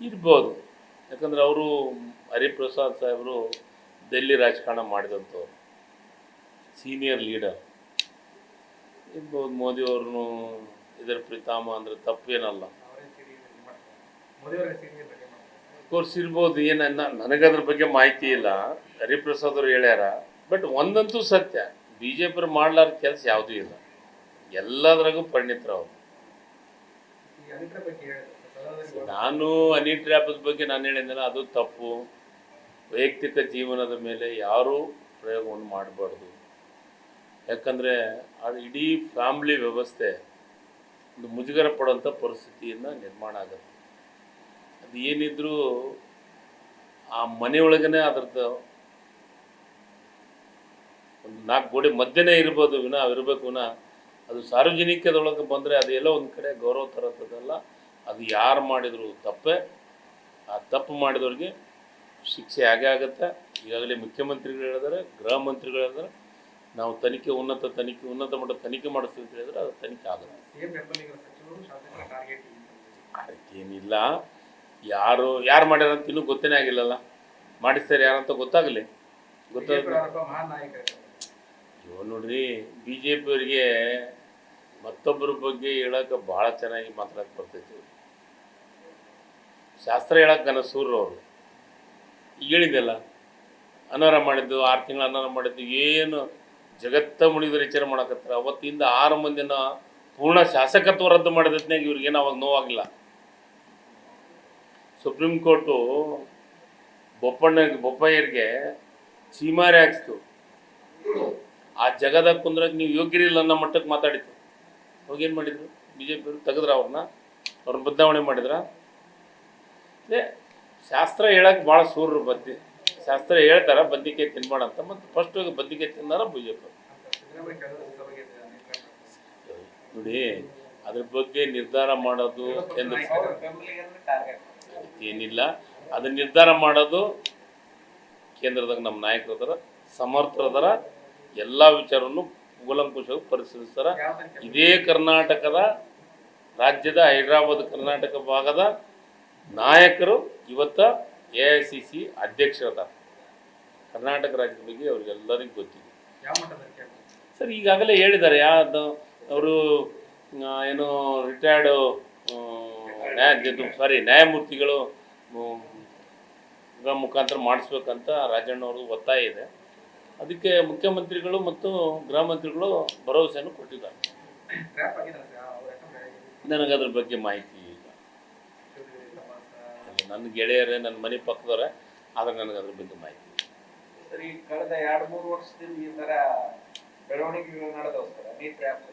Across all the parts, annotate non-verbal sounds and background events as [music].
ಇರ್ಬೋದು. ಯಾಕಂದ್ರೆ ಅವರು ಹರಿಪ್ರಸಾದ್ ಸಾಹೇಬರು ಡೆಲ್ಲಿ ರಾಜಕಾರಣ ಮಾಡಿದಂಥವ್ರು. ಸೀನಿಯರ್ ಲೀಡರ್ ಇರ್ಬೋದು ಮೋದಿಯವ್ರನ್ನು ಇದರ ಪ್ರೀತಾಮ ಅಂದರೆ ತಪ್ಪೇನಲ್ಲ. ಕೋರ್ಸ್ ಇರ್ಬೋದು, ಏನು ನನಗದ್ರ ಬಗ್ಗೆ ಮಾಹಿತಿ ಇಲ್ಲ. ಹರಿಪ್ರಸಾದ್ ಅವರು ಹೇಳ್ಯಾರ. ಬಟ್ ಒಂದಂತೂ ಸತ್ಯ ಬಿ ಜೆ ಪಿ ಮಾಡ್ಲಾರ ಕೆಲಸ ಯಾವುದೂ ಇಲ್ಲ. ಎಲ್ಲದ್ರಾಗೂ ಪರಿಣಿತರು ಅವರು ಈ ಹನಿ ಟ್ರ್ಯಾಪ್ ಬಗ್ಗೆ ಹೇಳಿದ್ರು ಸದನದಲ್ಲಿ ನಾನು ಹನಿ ಟ್ರ್ಯಾಪದ ಬಗ್ಗೆ ನಾನು ಹೇಳಿದ್ದೇನೆ ಅದು ತಪ್ಪು. ವೈಯಕ್ತಿಕ ಜೀವನದ ಮೇಲೆ ಯಾರೂ ಪ್ರಯೋಗವನ್ನು ಮಾಡಬಾರ್ದು. ಯಾಕಂದರೆ ಅದು ಇಡೀ ಫ್ಯಾಮ್ಲಿ ವ್ಯವಸ್ಥೆ ಒಂದು ಮುಜುಗರ ಪಡುವಂಥ ಪರಿಸ್ಥಿತಿಯನ್ನು ನಿರ್ಮಾಣ ಆಗುತ್ತೆ. ಅದು ಏನಿದ್ರೂ ಆ ಮನೆಯೊಳಗನೆ ಅದರದ್ದು ಒಂದು ನಾಲ್ಕು ಗೋಡೆ ಮಧ್ಯನೇ ಇರ್ಬೋದು ವಿನ ಅವಿರಬೇಕು ವಿನ ಅದು ಸಾರ್ವಜನಿಕದೊಳಗೆ ಬಂದರೆ ಅದು ಎಲ್ಲೋ ಒಂದು ಕಡೆ ಗೌರವ ತರಂಥದ್ದಲ್ಲ ಅದು ಯಾರು ಮಾಡಿದ್ರು ತಪ್ಪೇ. ಆ ತಪ್ಪು ಮಾಡಿದವ್ರಿಗೆ ಶಿಕ್ಷೆ ಆಗೇ ಆಗುತ್ತೆ. ಈಗಾಗಲೇ ಮುಖ್ಯಮಂತ್ರಿಗಳು ಹೇಳಿದ್ರೆ ಗೃಹ ಮಂತ್ರಿಗಳು ಹೇಳಿದ್ರೆ. ನಾವು ತನಿಖೆ ಉನ್ನತ ತನಿಖೆ ಉನ್ನತ ಮಟ್ಟ ತನಿಖೆ ಮಾಡಿಸ್ತೀವಿ ಅಂತ ಹೇಳಿದ್ರೆ ಅದು ತನಿಖೆ ಆಗುತ್ತೆ ಅದಕ್ಕೇನಿಲ್ಲ ಯಾರು ಯಾರು ಮಾಡ್ಯಾರ ಅಂತ ಇನ್ನೂ ಗೊತ್ತೇ ಆಗಿಲ್ಲಲ್ಲ. ಮಾಡಿಸ್ತಾರೆ ಯಾರಂತ ಗೊತ್ತಾಗಲಿ. ಗೊತ್ತಾಗ ಇವ್ ನೋಡ್ರಿ ಬಿ ಜೆ ಪಿಯವರಿಗೆ ಮತ್ತೊಬ್ಬರ ಬಗ್ಗೆ ಹೇಳಕ್ಕೆ ಭಾಳ ಚೆನ್ನಾಗಿ ಮಾತಾಡಕ್ಕೆ ಬರ್ತೈತಿ. ಶಾಸ್ತ್ರ ಹೇಳಕ್ಕೆ ಅವರು. ಈಗ ಹೇಳಿದ್ದೆಲ್ಲ ಅನಾರ ಮಾಡಿದ್ದು, ಆರು ತಿಂಗಳು ಅನಾರ ಮಾಡಿದ್ದು, ಏನು ಜಗತ್ತ ಮುಳಿದ್ರೆ ವಿಚಾರ ಮಾಡಕತ್ತಾರ. ಅವತ್ತಿಂದ ಆರು ಮಂದಿನ ಪೂರ್ಣ ಶಾಸಕತ್ವ ರದ್ದು ಮಾಡಿದ್ನಾಗ ಇವ್ರಿಗೇನು ಅವಾಗ ನೋವಾಗಿಲ್ಲ ಸುಪ್ರೀಂ ಕೋರ್ಟು ಬೊಪ್ಪಣ್ಣ, ಬೊಪ್ಪಯ್ಯರಿಗೆ ಚೀಮಾರಿ ಹಾಕ್ಸ್ತು. ಆ ಜಗದ ಕುಂದ್ರಕ್ಕೆ ನೀವು ಯೋಗ್ಯರಿಲ್ಲ ಅನ್ನೋ ಮಟ್ಟಕ್ಕೆ ಮಾತಾಡಿತು. ಅವಾಗ ಏನು ಮಾಡಿದ್ರು? ಬಿ ಜೆ ಪಿಯವರು ತೆಗೆದ್ರ ಅವ್ರನ್ನ. ಅವ್ರನ್ನ ಬದಲಾವಣೆ ಮಾಡಿದ್ರ. ಅದೇ ಶಾಸ್ತ್ರ ಹೇಳಕ್ಕೆ ಭಾಳ ಸೂರ್ರು ಬದ್ದಿ ಶಾಸ್ತ್ರ ಹೇಳ್ತಾರ ಬದ್ನಿಕಾಯಿ ತಿನ್ಬೇಡ ಅಂತ. ಮತ್ತು ಫಸ್ಟ್ ಹೋಗಿ ಬದ್ನಿಕಾಯಿ ತಿನ್ನಾರ ಬಿ ಜೆ ಪಿ ನೋಡಿ, ಅದ್ರ ಬಗ್ಗೆ ನಿರ್ಧಾರ ಮಾಡೋದು ಟಾರ್ಗೆಟ್ ಏನಿಲ್ಲ. ಅದನ್ನ ನಿರ್ಧಾರ ಮಾಡೋದು ಕೇಂದ್ರದಾಗ ನಮ್ಮ ನಾಯಕರು ಅದರ ಸಮರ್ಥರದರ ಎಲ್ಲ ವಿಚಾರವನ್ನು ಕೂಲಂಕುಷವಾಗಿ ಪರಿಶೀಲಿಸ್ತಾರ. ಇದೇ ಕರ್ನಾಟಕದ ರಾಜ್ಯದ ಹೈದರಾಬಾದ್ ಕರ್ನಾಟಕ ಭಾಗದ ನಾಯಕರು ಇವತ್ತ ಎ ಐ ಸಿ ಸಿ ಅಧ್ಯಕ್ಷರದಾರ ಕರ್ನಾಟಕ ರಾಜ್ಯದ ಬಗ್ಗೆ ಅವ್ರಿಗೆಲ್ಲರಿಗೂ ಗೊತ್ತಿದೆ. ಸರ್ ಈಗಾಗಲೇ ಹೇಳಿದ್ದಾರೆ ಯಾವುದು ಅವರು ಏನು ರಿಟೈರ್ಡು ನ್ಯಾಯ ಸಾರಿ ನ್ಯಾಯಮೂರ್ತಿಗಳು ಮುಖಾಂತರ ಮಾಡಿಸ್ಬೇಕಂತ ರಾಜಣ್ಣವರು ಒತ್ತಾಯ ಇದೆ. ಅದಕ್ಕೆ ಮುಖ್ಯಮಂತ್ರಿಗಳು ಮತ್ತು ಗೃಹ ಮಂತ್ರಿಗಳು ಭರವಸೆಯನ್ನು ಕೊಟ್ಟಿದ್ದಾರೆ. ಟ್ರ್ಯಾಪ್ ಆಗಿದೆ ಅವ್ರ ಯಾಕಂದ್ರೆ ನನಗೆ ಅದ್ರ ಬಗ್ಗೆ ಮಾಹಿತಿ ಇಲ್ಲ. ನನ್ನ ಗೆಳೆಯರೇ ನನ್ನ ಮನೆ ಪಕ್ಕದವ್ರೆ, ಆದರೆ ನನಗದ್ರ ಬಗ್ಗೆ ಮಾಹಿತಿ ಸರಿ, ಕಳೆದ ಎರಡ್ ಮೂರು ವರ್ಷದಿಂದ ಈ ತರ ಬೆಳವಣಿಗೆಗಳು ನಡೆದವು ಸರ್ ಟ್ರ್ಯಾಪ್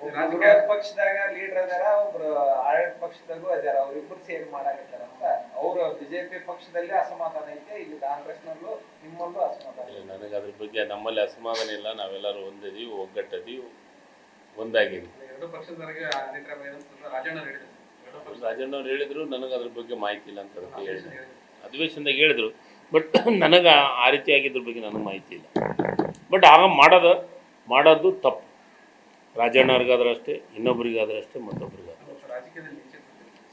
ರಾಜಕೀಯ- ಪಕ್ಷದಾಗ ಲೀಡರ್ ಅದಾರ, ಒಬ್ರು ಆಡಳಿತ ಪಕ್ಷದಾಗೂ ಅದಾರ, ಅವ್ರಿಬ್ರು ಸೇರಿ ಮಾಡಾಕತ್ತಾರ ಅಂತ ಅವ್ರು ಬಿಜೆಪಿ ಪಕ್ಷದಲ್ಲಿ ಅಸಮಾಧಾನ ಐತೆ, ಇಲ್ಲಿ ಕಾಂಗ್ರೆಸ್ನಲ್ಲೂ ಇಲ್ಲ ನನಗೆ ಅದ್ರ ಬಗ್ಗೆ ನಮ್ಮಲ್ಲಿ ಅಸಮಾಧಾನ ಇಲ್ಲ. ನಾವೆಲ್ಲರೂ ಒಂದಿದೀವಿ ಒಗ್ಗಟ್ಟದೀವಿ ಒಂದಾಗಿದೆ ರಾಜಣ್ಣ ರಾಜಣ್ಣವ್ರು ಹೇಳಿದ್ರು ನನಗೆ ಅದ್ರ ಬಗ್ಗೆ ಮಾಹಿತಿ ಇಲ್ಲ ಅಂತ ಹೇಳಿದ್ರು. ಅಧಿವೇಶನದಾಗ ಹೇಳಿದ್ರು. ಬಟ್ [clears throat] ನನಗೆ ಆ ರೀತಿ ಆಗಿದ್ರ ಬಗ್ಗೆ ನನಗೆ ಮಾಹಿತಿ ಇಲ್ಲ. ಬಟ್ ಆಗ ಮಾಡೋದು ಮಾಡೋದು ತಪ್ಪು. ರಾಜಣ್ಣವ್ರಿಗಾದ್ರೆ ಅಷ್ಟೇ ಇನ್ನೊಬ್ರಿಗಾದ್ರೆ ಅಷ್ಟೇ ಮತ್ತೊಬ್ರಿಗಾದ್ರೆ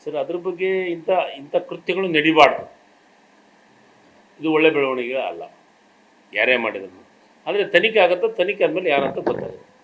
ಸರ್ ಅದ್ರ ಬಗ್ಗೆ ಇಂಥ ಇಂಥ ಕೃತ್ಯಗಳು ನಡಿಬಾರ್ದು. ಇದು ಒಳ್ಳೆ ಬೆಳವಣಿಗೆ ಅಲ್ಲ ಯಾರೇ ಮಾಡಿದ್ರು. ಆದರೆ ತನಿಖೆ ಆಗುತ್ತೆ ತನಿಖೆ ಆದಮೇಲೆ ಯಾರಂತ ಗೊತ್ತಾಗುತ್ತೆ.